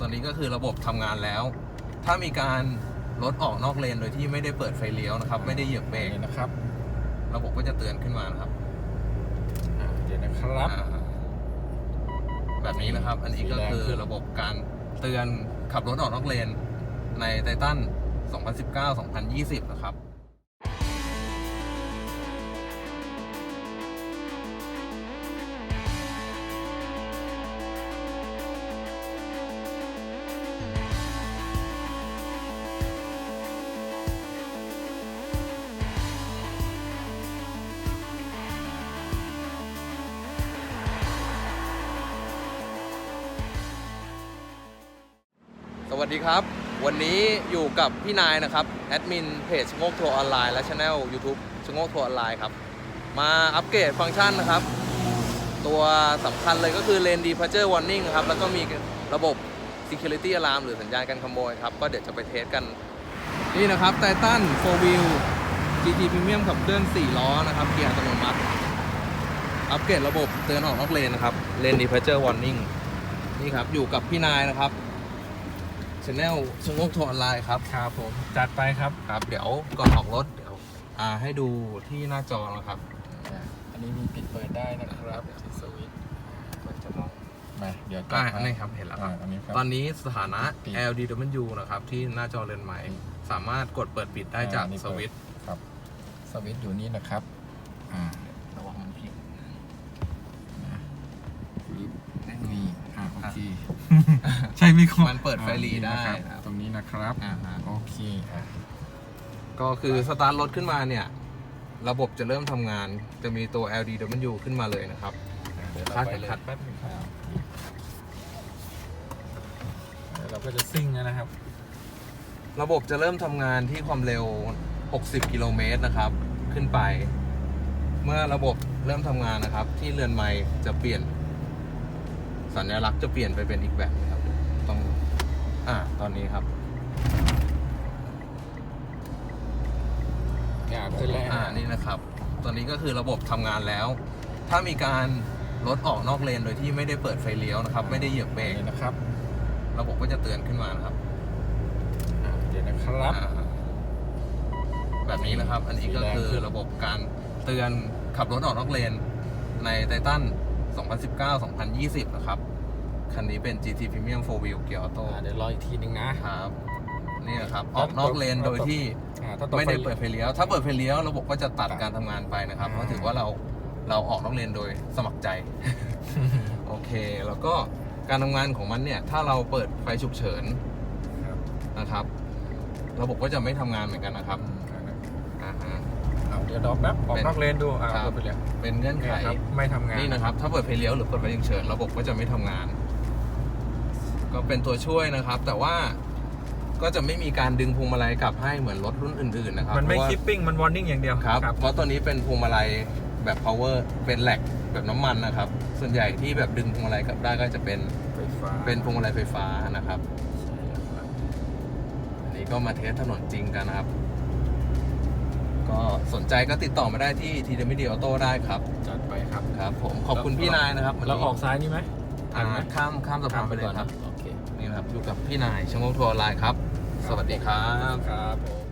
ตอนนี้ก็คือระบบทำงานแล้ว ถ้ามีการรถออกนอกเลนโดยที่ไม่ได้เปิดไฟเลี้ยวนะครับ ไม่ได้เหยียบเบรกนี่นะครับ ระบบก็จะเตือนขึ้นมานะครับอ่าเดี๋ยวนะครับอ่าแบบนี้นะครับ อันนี้ก็สีแดงคือขึ้นระบบการเตือนขับรถออกนอกเลนในไททัน2019-2020 นะครับ สวัสดีครับ วันนี้อยู่กับพี่นายนะครับ แอดมินเพจชะโงกทัวร์ออนไลน์และช anel YouTube ชะโงกทัวร์ออนไลน์ครับ มาอัปเกรดฟังก์ชันนะครับ ตัวสำคัญเลยก็คือ Lane Departure Warning ครับ แล้วก็มีระบบ Security Alarm หรือสัญญาณการขโมยครับ ก็เดี๋ยวจะไปเทสกัน นี่นะครับไททัน4 Wheel GT Premium ขับเคลื่อน 4 ล้อนะครับ เกียร์อัตโนมัติ อัปเกรดระบบเตือนออกนอกเลนนะครับ Lane Departure Warning นี่ครับอยู่กับพี่นายนะครับ ช anel ชะโงกทัวร์ออนไลน์ครับครับผมจัดไปครับครับ เดี๋ยวก่อนออกรถเดี๋ยวอ่าให้ดูที่หน้าจอนะครับอ่าอันนี้มีปิดเปิดได้นะครับที่สวิตช์มันจะมองมาเดี๋ยวอ่าให้อันนี้ครับเห็นแล้วคอ่ารับ อันนี้ครับ ตอนนี้สถานะ ปิด LDW นะครับที่หน้าจอเรือนใหม่ สามารถกดเปิดปิดได้จากอ่านี่สวิตช์ครับสวิตช์อยู่นี่นะครับอ่าระวังมันพลิกนี่อ่า โอเค ใช่ไหมครับมันเปิดไฟหลีได้อ่าคนี่รับนะครับ ตรงนี้นะครับ อ่าฮะ โอเคอะก็คือสตาร์ทรถขึ้นมาเนี่ย ระบบจะเริ่มทำงาน จะมีตัว LDW ขึ้นมาเลยนะครับ เดี๋ยวคาเราดไปเข็มเลยขัดแป๊บหนึงครับเดี๋ยวเราก็จะซิ่งแล้วนะครับ ระบบจะเริ่มทำงานที่ความเร็ว 60 กิโลเมตรนะครับ ขึ้นไป เมื่อระบบเริ่มทำงานนะครับ ที่เรือนไม้จะเปลี่ยน สัญลักษณ์จะเปลี่ยนไปเป็นอีกแบบหนึงครับ ต้องอ่าตอนนี้ครับอ่าขึ้นแล้วอ่านี่นะครับ ตอนนี้ก็คือระบบทำงานแล้ว ถ้ามีการรถออกนอกเลนโดยที่ไม่ได้เปิดไฟเลี้ยวนะครับ ไม่ได้เหยียบเบรกนี่นะครับ ระบบก็จะเตือนขึ้นมานะครับอ่าเดี๋ยวนะครับอ่าแบบนี้นะครับ อันนี้ก็คือสีแดงขึ้นระบบการเตือนขับรถออกนอกเลนในไททัน 2019-2020 นะครับ คันนี้เป็น GT Premium 4 Wheel Gear Auto อ่าเดี๋ยวรออีกทีนึงนะครับ นี่นะครับ ออกนอกเลนโดยที่อ่าถ้าตกไม่ได้ฟเปิดไฟเลี้ยว ถ้าเปิดไฟเลี้ยวระบบก็จะตัดครับการทำงานไปนะครับอ่าเพราะถือว่าเราเราออกนอกเลนโดยสมัครใจ โอเค แล้วก็การทำงานของมันเนี่ย ถ้าเราเปิดไฟฉุกเฉินครับนะครับ ระบบก็จะไม่ทำงานเหมือนกันนะครับอ่าฮะ เอาเดี๋ยวรอแป๊บออกเป็นนอกเลนดูอ่าครับ เปิดไปเลยเป็นเงื่อนไข เนี่ยครับไม่ทำงาน นี่นะครับ ถ้าเปิดไฟเลี้ยวหรือเปิดไฟฉุกเฉินระบบก็จะไม่ทำงาน ก็เป็นตัวช่วยนะครับ แต่ว่าก็จะไม่มีการดึงพวงมาลัยกลับให้เหมือนรถรุ่นอื่นๆนะครับมันไม่เพราะว่า คิปปิ้งมันวอร์นิ่งอย่างเดียวครับ เพราะตัวนี้เป็นพวงมาลัยแบบ power เป็นแหลกแบบน้ำมันนะครับ ส่วนใหญ่ที่แบบดึงพวงมาลัยกลับได้ก็จะเป็นไฟฟ้าเป็นพวงมาลัยไฟฟ้านะครับใช่ครับอันนี้ก็มาเทสถนนจริงกันนะครับ ก็สนใจก็ติดต่อมาได้ที่ทีเดมิดีออโต้ได้ครับจัดไปครับ ครับ ผมขอบคุณพี่นายนะครับเราออกซ้ายนี่ไหมอ่าข้ามข้ามสะพานไปเลยครับโอเคนี่นะครับอยู่กับพี่นายชงโงกทัวร์ออนไลน์ครับ สวัสดีครับครับผม